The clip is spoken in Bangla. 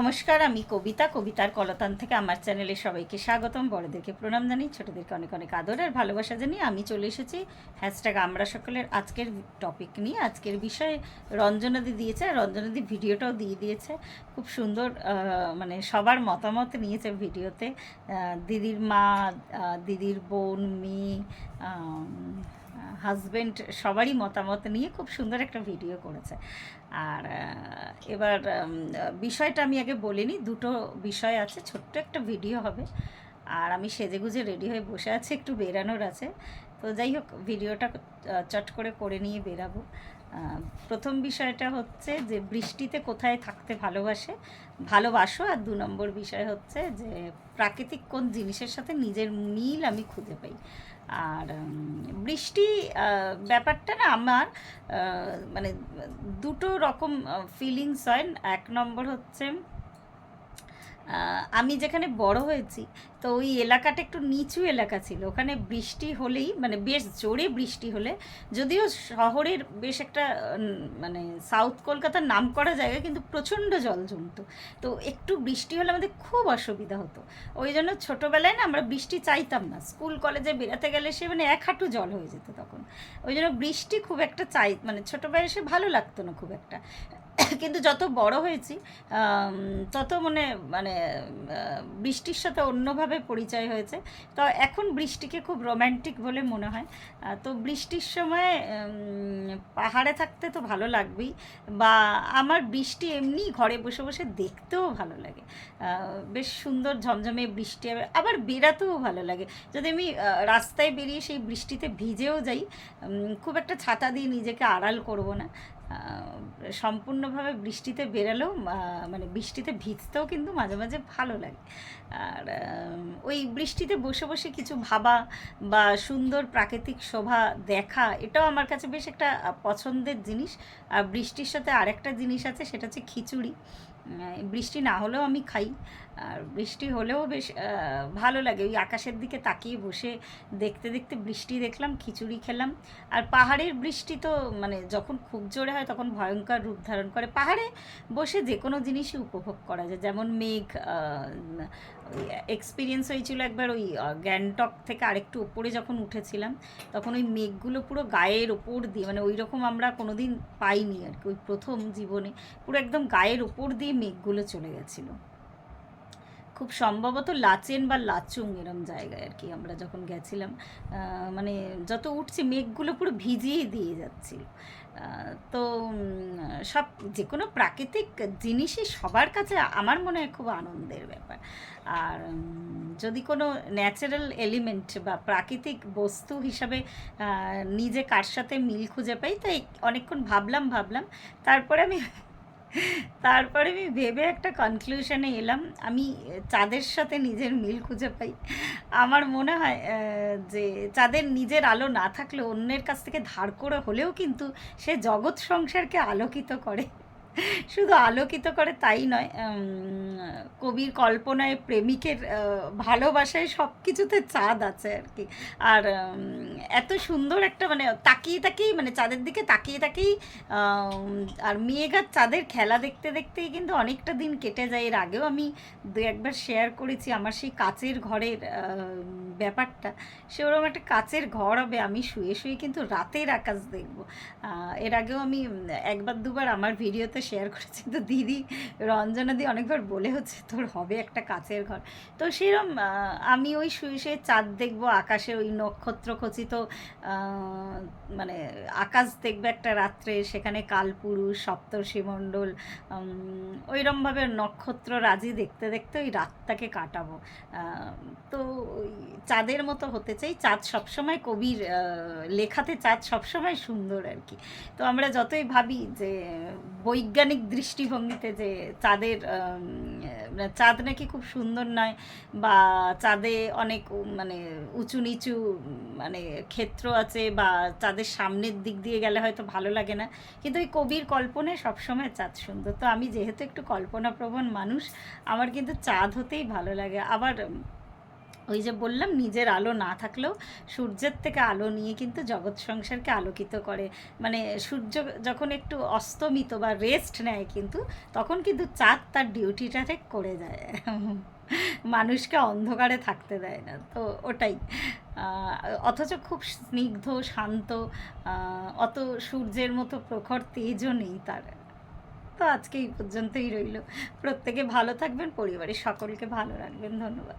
নমস্কার, আমি কবিতা। কবিতার কলতান থেকে আমার চ্যানেলে সবাইকে স্বাগতম। বড়দেরকে প্রণাম জানাই ছোটদেরকে অনেক অনেক আদর আর ভালোবাসা জানিয়ে আমি চলে এসেছি হ্যাশট্যাগ আমরা সকলের আজকের টপিক নিয়ে। আজকের বিষয়ে রঞ্জনাদি দিয়েছে আর রঞ্জনাদি ভিডিওটাও দিয়ে দিয়েছে। খুব সুন্দর মানে সবার মতামত নিয়েছে ভিডিওতে। দিদির মা দিদির বোন, মেয়ে হাজব্যান্ড সবারই মতামত নিয়ে খুব সুন্দর একটা ভিডিও করেছে। আর এবার বিষয়টা আমি আগে বলিনি, দুটো বিষয় আছে, ছোট্ট একটা ভিডিও হবে। আর আমি সেজেগুজে রেডি হয়ে বসে আছি, একটু বেরানোর আছে। তো যাই হোক, ভিডিওটা চট করে করে নিয়ে বেরাবো। প্রথম বিষয়টা হচ্ছে যে, বৃষ্টিতে কোথায় থাকতে ভালোবাসে? ভালোবাসো, আর দু নম্বর বিষয় হচ্ছে যে, প্রাকৃতিক কোন জিনিসের সাথে নিজের মিল আমি খুঁজে পাই। আর বৃষ্টি ব্যাপারটা না আমার মানে দুটো রকম ফিলিংস হয়। এক নম্বর হচ্ছে আমি যেখানে বড় হয়েছি, তো ওই এলাকাটা একটু নিচু এলাকা ছিল। ওখানে বৃষ্টি হলেই মানে বেশ জোরে বৃষ্টি হলে, যদিও শহরের বেশ একটা মানে সাউথ কলকাতার নাম করা জায়গা, কিন্তু প্রচণ্ড জল জমতো। তো একটু বৃষ্টি হলে আমাদের খুব অসুবিধা হতো। ওই জন্য ছোটোবেলায় না আমরা বৃষ্টি চাইতাম না। স্কুল, কলেজে বেরাতে গেলে সে মানে এক হাঁটু জল হয়ে যেত তখন। ওই জন্য বৃষ্টি খুব একটা চাই মানে ছোটো বয়সে ভালো লাগতো না খুব একটা। কিন্তু যত বড় হয়েছি তত মনে মানে বৃষ্টির সাথে অন্যভাবে পরিচয় হয়েছে। তো এখন বৃষ্টিকে খুব রোম্যান্টিক বলে মনে হয়। তো বৃষ্টির সময় পাহাড়ে থাকতে তো ভালো লাগবেই, বা আমার বৃষ্টি এমনি ঘরে বসে বসে দেখতেও ভালো লাগে। বেশ সুন্দর ঝমঝমে বৃষ্টি হবে, আবার বেরাতেও ভালো লাগে। যদি আমি রাস্তায় বেরিয়ে সেই বৃষ্টিতে ভিজেও যাই খুব একটা ছাতা দিয়ে নিজেকে আড়াল করব না। সম্পূর্ণভাবে বৃষ্টিতে বেরালেও মানে বৃষ্টিতে ভিজতেও কিন্তু মাঝে মাঝে ভালো লাগে। আর ওই বৃষ্টিতে বসে বসে কিছু ভাবা বা সুন্দর প্রাকৃতিক শোভা দেখা, এটাও আমার কাছে বেশ একটা পছন্দের জিনিস। আর বৃষ্টির সাথে আরেকটা জিনিস আছে, সেটা হচ্ছে খিচুড়ি। বৃষ্টি না হলেও আমি খাই। আর বৃষ্টি হলেও বেশ ভালো লাগে। ওই আকাশের দিকে তাকিয়ে বসে দেখতে দেখতে বৃষ্টি দেখলাম, খিচুড়ি খেলাম। আর পাহাড়ের বৃষ্টি তো মানে যখন খুব জোরে হয় তখন ভয়ঙ্কর রূপ ধারণ করে। পাহাড়ে বসে যে কোনো জিনিসই উপভোগ করা যায়। যেমন মেঘ এক্সপিরিয়েন্স হয়েছিল একবার ওই গ্যাংটক থেকে আরেকটু ওপরে যখন উঠেছিলাম, তখন ওই মেঘগুলো পুরো গায়ের ওপর দিয়ে মানে ওই রকম আমরা কোনোদিন পাইনি আর কি। ওই প্রথম জীবনে পুরো একদম গায়ের ওপর দিয়ে মেঘগুলো চলে গেছিল। খুব সম্ভবত লাচেন বা লাচুং এরম জায়গায় আর কি আমরা যখন গেছিলাম মানে যত উঠছি মেঘগুলো পুরো ভিজিয়ে দিয়ে যাচ্ছিল। তো সব যে কোনো প্রাকৃতিক জিনিসই সবার কাছে আমার মনে হয় খুব আনন্দের ব্যাপার। আর যদি কোনো ন্যাচারাল এলিমেন্ট বা প্রাকৃতিক বস্তু হিসাবে নিজে কার সাথে মিল খুঁজে পাই, তাই অনেকক্ষণ ভাবলাম ভাবলাম, তারপরে আমি তারপরে আমি ভেবে একটা কনক্লুশনে এলাম। আমি চাঁদের সাথে নিজের মিল খুঁজে পাই। আমার মনে হয় যে চাঁদের নিজের আলো না থাকলে অন্যের কাছ থেকে ধার করে হলেও কিন্তু সে জগৎ সংসারকে আলোকিত করে। শুধু আলোকিত করে তাই নয় কবির কল্পনায় প্রেমিকের ভালোবাসায় সব কিছুতে চাঁদ আছে আর কি। আর এত সুন্দর একটা মানে তাকিয়ে তাকিয়েই মানে চাঁদের দিকে তাকিয়ে তাকিয়েই আর মেঘ চাঁদের খেলা দেখতে দেখতেই কিন্তু অনেকটা দিন কেটে যায়। এর আগেও আমি দু একবার শেয়ার করেছি আমার সেই কাচের ঘরের ব্যাপারটা। সে ওরকম একটা কাচের ঘর হবে, আমি শুয়ে শুয়ে কিন্তু রাতের আকাশ দেখব। এর আগেও আমি একবার দুবার আমার ভিডিওতে শেয়ার করেছি। তো দিদি রঞ্জনা দি অনেকবার বলে হচ্ছে, তোর হবে একটা কাচের ঘর। তো সেরম আমি ওই শুয়ে চাঁদ দেখব, আকাশে ওই নক্ষত্র খচিত মানে আকাশ দেখবে একটা রাত্রে, সেখানে কালপুরুষ, সপ্তর্ষিমণ্ডল ওইরমভাবে নক্ষত্র রাজি দেখতে দেখতে ওই রাতটাকে কাটাবো। তো ওই চাঁদের মতো হতে চাই। চাঁদ সবসময় কবির লেখাতে চাঁদ সবসময় সুন্দর আর কি। তো আমরা যতই ভাবি যে বৈজ্ঞানিক দৃষ্টিভঙ্গিতে যে চাঁদের আম, চাঁদ নাকি খুব সুন্দর নয় বা চাঁদে অনেক মানে উঁচু নিচু মানে ক্ষেত্র আছে বা চাঁদের সামনের দিক দিয়ে গেলে হয়তো ভালো লাগে না। কিন্তু ওই কবির কল্পনায় সবসময় চাঁদ সুন্দর। তো আমি যেহেতু একটু কল্পনাপ্রবণ মানুষ আমার কিন্তু চাঁদ হতেই ভালো লাগে। আবার ওই যে বললাম, নিজের আলো না থাকলেও সূর্যের থেকে আলো নিয়ে কিন্তু জগৎ সংসারকে আলোকিত করে। মানে সূর্য যখন একটু অস্তমিত বা রেস্ট নেয় কিন্তু, তখন কিন্তু চাঁদ তার ডিউটিটা ঠিক করে যায় মানুষকে অন্ধকারে থাকতে দেয় না, তো ওটাই। অথচ খুব স্নিগ্ধ, শান্ত অত সূর্যের মতো প্রখর তেজও নেই তার। তো আজকে এই পর্যন্তই রইল। প্রত্যেকে ভালো থাকবেন, পরিবারের সকলকে ভালো রাখবেন। ধন্যবাদ।